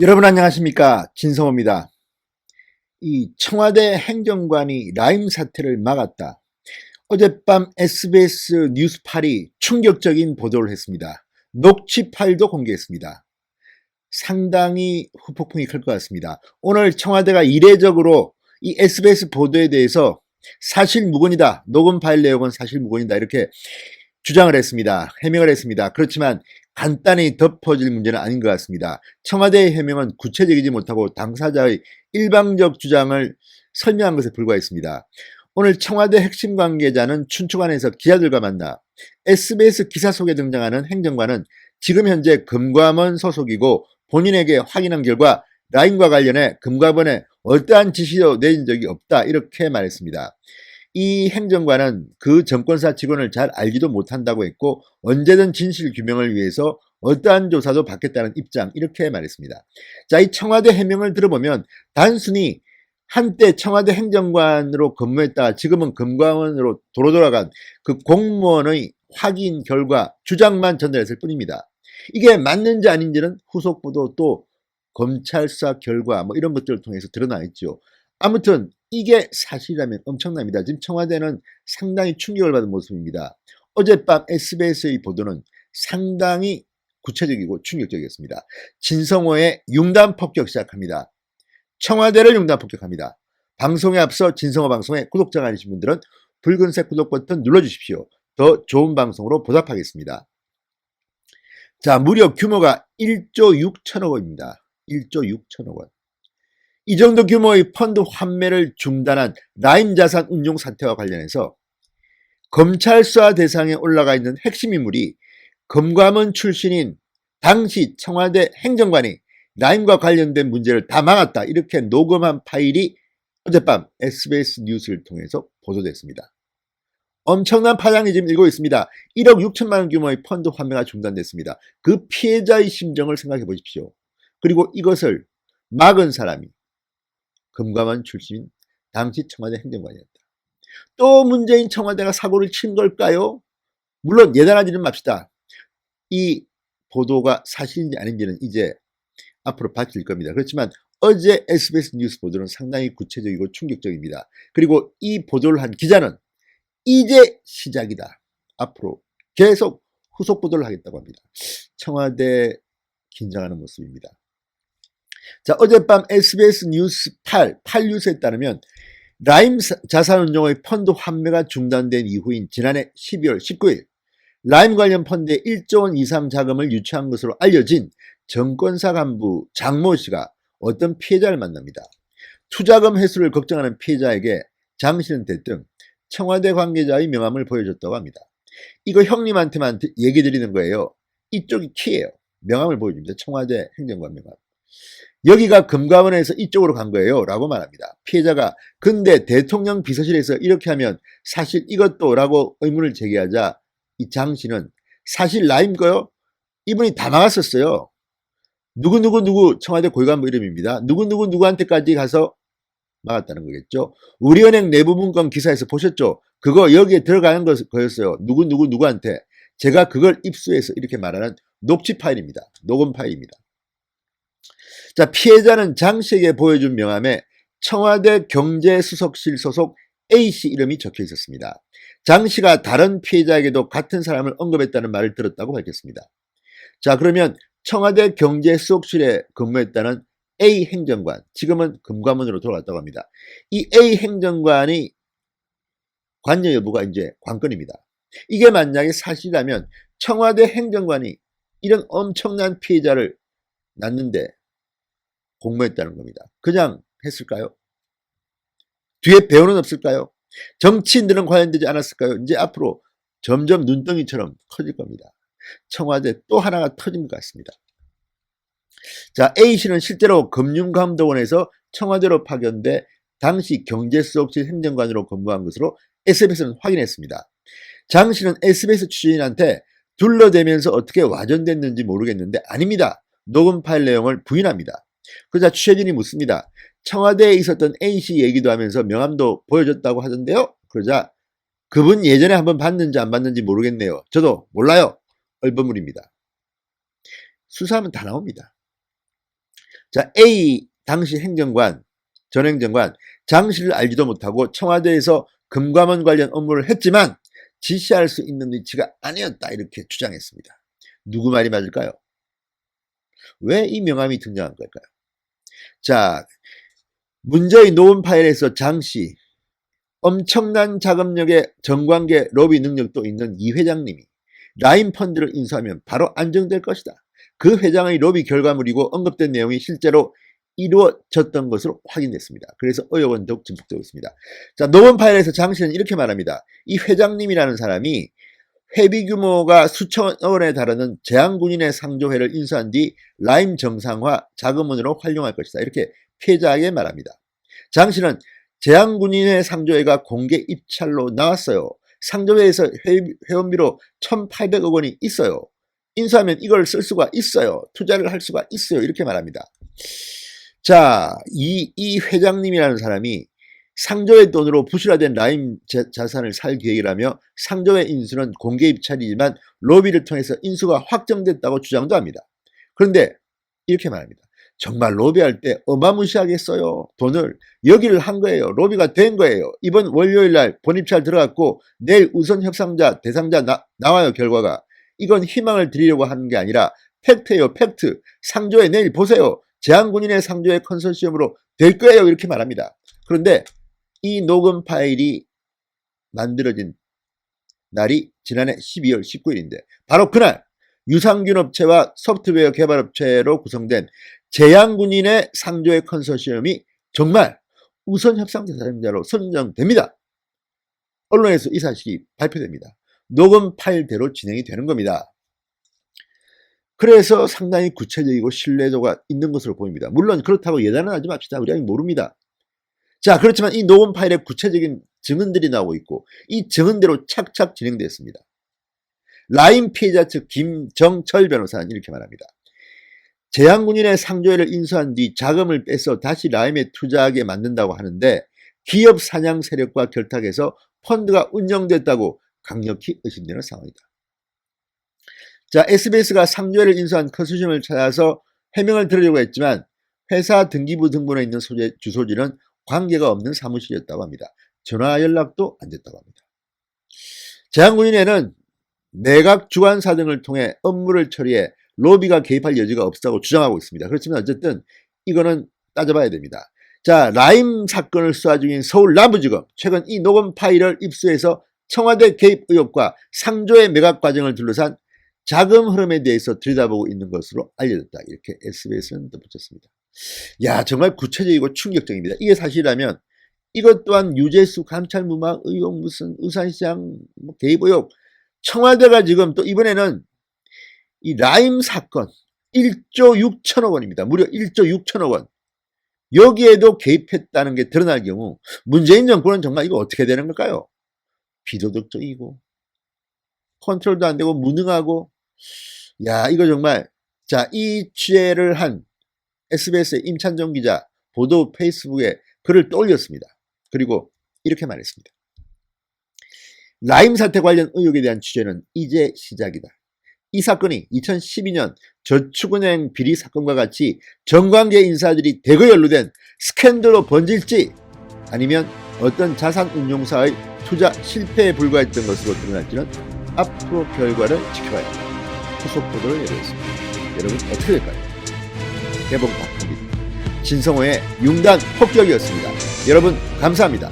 여러분 안녕하십니까 진성호입니다. 이 청와대 행정관이 라임 사태를 막았다. 어젯밤 SBS 뉴스팔이 충격적인 보도를 했습니다. 녹취 파일도 공개했습니다. 상당히 후폭풍이 클 것 같습니다. 오늘 청와대가 이례적으로 이 SBS 보도에 대해서 사실 무근이다. 녹음 파일 내용은 사실 무근이다. 이렇게 주장을 했습니다. 해명을 했습니다. 그렇지만 간단히 덮어질 문제는 아닌 것 같습니다. 청와대의 해명은 구체적이지 못하고 당사자의 일방적 주장을 설명한 것에 불과했습니다. 오늘 청와대 핵심 관계자는 춘추관에서 기자들과 만나 SBS 기사 속에 등장하는 행정관은 지금 현재 금감원 소속이고 본인에게 확인한 결과 라인과 관련해 금감원에 어떠한 지시도 내린 적이 없다 이렇게 말했습니다. 이 행정관은 그 정권사 직원을 잘 알지도 못한다고 했고 언제든 진실 규명을 위해서 어떠한 조사도 받겠다는 입장 이렇게 말했습니다. 자, 이 청와대 해명을 들어보면 단순히 한때 청와대 행정관으로 근무했다가 지금은 금감원으로 도로 돌아간 그 공무원의 확인 결과 주장만 전달했을 뿐입니다. 이게 맞는지 아닌지는 후속 보도 또 검찰 수사 결과 뭐 이런 것들을 통해서 드러나 있죠. 아무튼 이게 사실이라면 엄청납니다. 지금 청와대는 상당히 충격을 받은 모습입니다. 어젯밤 SBS의 보도는 상당히 구체적이고 충격적이었습니다. 진성호의 융단 폭격 시작합니다. 청와대를 융단 폭격합니다. 방송에 앞서 진성호 방송의 구독자가 아니신 분들은 붉은색 구독 버튼 눌러주십시오. 더 좋은 방송으로 보답하겠습니다. 자, 무려 규모가 1조 6천억 원입니다. 1조 6천억 원. 이 정도 규모의 펀드 환매를 중단한 라임 자산 운용 사태와 관련해서 검찰 수사 대상에 올라가 있는 핵심 인물이 검감원 출신인 당시 청와대 행정관이 라임과 관련된 문제를 다 막았다. 이렇게 녹음한 파일이 어젯밤 SBS 뉴스를 통해서 보도됐습니다. 엄청난 파장이 지금 일고 있습니다. 1억 6천만 원 규모의 펀드 환매가 중단됐습니다. 그 피해자의 심정을 생각해 보십시오. 그리고 이것을 막은 사람이 금감원 출신 당시 청와대 행정관이었다. 또 문재인 청와대가 사고를 친 걸까요? 물론 예단하지는 맙시다. 이 보도가 사실인지 아닌지는 이제 앞으로 밝힐 겁니다. 그렇지만 어제 SBS 뉴스 보도는 상당히 구체적이고 충격적입니다. 그리고 이 보도를 한 기자는 이제 시작이다. 앞으로 계속 후속 보도를 하겠다고 합니다. 청와대 긴장하는 모습입니다. 자, 어젯밤 SBS 뉴스 8, 8 뉴스에 따르면 라임 자산운용의 펀드 환매가 중단된 이후인 지난해 12월 19일 라임 관련 펀드에 1조 원 이상 자금을 유치한 것으로 알려진 정권사 간부 장모 씨가 어떤 피해자를 만납니다. 투자금 회수를 걱정하는 피해자에게 장 씨는 대뜸 청와대 관계자의 명함을 보여줬다고 합니다. 이거 형님한테만 얘기 드리는 거예요. 이쪽이 키예요. 명함을 보여줍니다. 청와대 행정관 명함. 여기가 금감원에서 이쪽으로 간 거예요. 라고 말합니다. 피해자가 근데 대통령 비서실에서 이렇게 하면 사실 이것도 라고 의문을 제기하자 이장 씨는 사실 라임 거요? 이분이 다 막았었어요. 누구누구 누구 청와대 고위간부 이름입니다. 누구누구 누구한테까지 가서 막았다는 거겠죠. 우리은행 내부 문건 기사에서 보셨죠? 그거 여기에 들어가는 거였어요. 누구누구 누구한테. 제가 그걸 입수해서 이렇게 말하는 녹취 파일입니다. 녹음 파일입니다. 자, 피해자는 장 씨에게 보여준 명함에 청와대 경제수석실 소속 A씨 이름이 적혀 있었습니다. 장 씨가 다른 피해자에게도 같은 사람을 언급했다는 말을 들었다고 밝혔습니다. 자, 그러면 청와대 경제수석실에 근무했다는 A 행정관, 지금은 금감원으로 돌아갔다고 합니다. 이 A 행정관이 관여 여부가 이제 관건입니다. 이게 만약에 사실이라면 청와대 행정관이 이런 엄청난 피해자를 낳는데 공모했다는 겁니다. 그냥 했을까요? 뒤에 배우는 없을까요? 정치인들은 관련되지 않았을까요? 이제 앞으로 점점 눈덩이처럼 커질 겁니다. 청와대 또 하나가 터진 것 같습니다. 자, A씨는 실제로 금융감독원에서 청와대로 파견돼 당시 경제수석실 행정관으로 근무한 것으로 SBS는 확인했습니다. 장 씨는 SBS 취재인한테 둘러대면서 어떻게 와전됐는지 모르겠는데 아닙니다. 녹음 파일 내용을 부인합니다. 그러자 취재진이 묻습니다. 청와대에 있었던 A씨 얘기도 하면서 명함도 보여줬다고 하던데요? 그러자 그분 예전에 한번 봤는지 안 봤는지 모르겠네요. 저도 몰라요. 얼버무립니다. 수사하면 다 나옵니다. 자, A 당시 행정관, 전 행정관 장 씨를 알지도 못하고 청와대에서 금감원 관련 업무를 했지만 지시할 수 있는 위치가 아니었다 이렇게 주장했습니다. 누구 말이 맞을까요? 왜 이 명함이 등장한 걸까요? 자, 문제의 노원 파일에서 장 씨, 엄청난 자금력의 정관계 로비 능력도 있는 이 회장님이 라인 펀드를 인수하면 바로 안정될 것이다. 그 회장의 로비 결과물이고 언급된 내용이 실제로 이루어졌던 것으로 확인됐습니다. 그래서 의혹은 더욱 증폭되고 있습니다. 자, 노원 파일에서 장 씨는 이렇게 말합니다. 이 회장님이라는 사람이 회비 규모가 수천억 원에 달하는 재앙군인의 상조회를 인수한 뒤 라임 정상화 자금원으로 활용할 것이다. 이렇게 피해자에게 말합니다. 장 씨는 재앙군인의 상조회가 공개 입찰로 나왔어요. 상조회에서 회, 원비로 1,800억 원이 있어요. 인수하면 이걸 쓸 수가 있어요. 투자를 할 수가 있어요. 이렇게 말합니다. 자, 이, 이 회장님이라는 사람이 상조의 돈으로 부실화된 라임 자산을 살 계획이라며 상조의 인수는 공개 입찰이지만 로비를 통해서 인수가 확정됐다고 주장도 합니다. 그런데 이렇게 말합니다. 정말 로비할 때 어마무시하게 써요. 돈을 여기를 한 거예요. 로비가 된 거예요. 이번 월요일 날 본입찰 들어갔고 내일 우선 협상자 대상자 나, 나와요 결과가. 이건 희망을 드리려고 하는 게 아니라 팩트예요 팩트. 상조에 내일 보세요. 재한군인의 상조의 컨소시엄으로 될 거예요 이렇게 말합니다. 그런데 이 녹음 파일이 만들어진 날이 지난해 12월 19일인데 바로 그날 유상균 업체와 소프트웨어 개발 업체로 구성된 재양군인의 상조의 컨소시엄이 정말 우선 협상 대상자로 선정됩니다. 언론에서 이 사실이 발표됩니다. 녹음 파일대로 진행이 되는 겁니다. 그래서 상당히 구체적이고 신뢰도가 있는 것으로 보입니다. 물론 그렇다고 예단은 하지 맙시다. 우리 아직 모릅니다. 자, 그렇지만 이 녹음 파일에 구체적인 증언들이 나오고 있고 이 증언대로 착착 진행됐습니다. 라임 피해자 측 김정철 변호사는 이렇게 말합니다. 재향군인의 상조회를 인수한 뒤 자금을 빼서 다시 라임에 투자하게 만든다고 하는데 기업 사냥 세력과 결탁해서 펀드가 운영됐다고 강력히 의심되는 상황이다. 자, SBS가 상조회를 인수한 컨소시엄을 찾아서 해명을 들으려고 했지만 회사 등기부 등본에 있는 소재, 주소지는 관계가 없는 사무실이었다고 합니다. 전화 연락도 안 됐다고 합니다. 재향군인에는 내각 주관사 등을 통해 업무를 처리해 로비가 개입할 여지가 없다고 주장하고 있습니다. 그렇지만 어쨌든 이거는 따져봐야 됩니다. 자, 라임 사건을 수사 중인 서울 남부지검 최근 이 녹음 파일을 입수해서 청와대 개입 의혹과 상조의 매각 과정을 둘러싼 자금 흐름에 대해서 들여다보고 있는 것으로 알려졌다. 이렇게 SBS는 덧붙였습니다. 야, 정말 구체적이고 충격적입니다. 이게 사실이라면 이것 또한 유재수 감찰무막 의혹 무슨 의산시장 뭐 개입 의혹 청와대가 지금 또 이번에는 이 라임 사건 1조 6천억 원입니다. 무려 1조 6천억 원. 여기에도 개입했다는 게 드러날 경우 문재인 정권은 정말 이거 어떻게 되는 걸까요? 비도덕적이고 컨트롤도 안 되고 무능하고 야 이거 정말 자 이 취재를 한 SBS의 임찬정 기자 보도 페이스북에 글을 떠올렸습니다. 그리고 이렇게 말했습니다. 라임 사태 관련 의혹에 대한 취재는 이제 시작이다. 이 사건이 2012년 저축은행 비리 사건과 같이 정관계 인사들이 대거 연루된 스캔들로 번질지 아니면 어떤 자산운용사의 투자 실패에 불과했던 것으로 드러날지는 앞으로 결과를 지켜봐야 한다. 후속 보도를 내렸습니다. 여러분 어떻게 될까요? 개봉 박합니다. 진성호의 융단 폭격이었습니다. 여러분 감사합니다.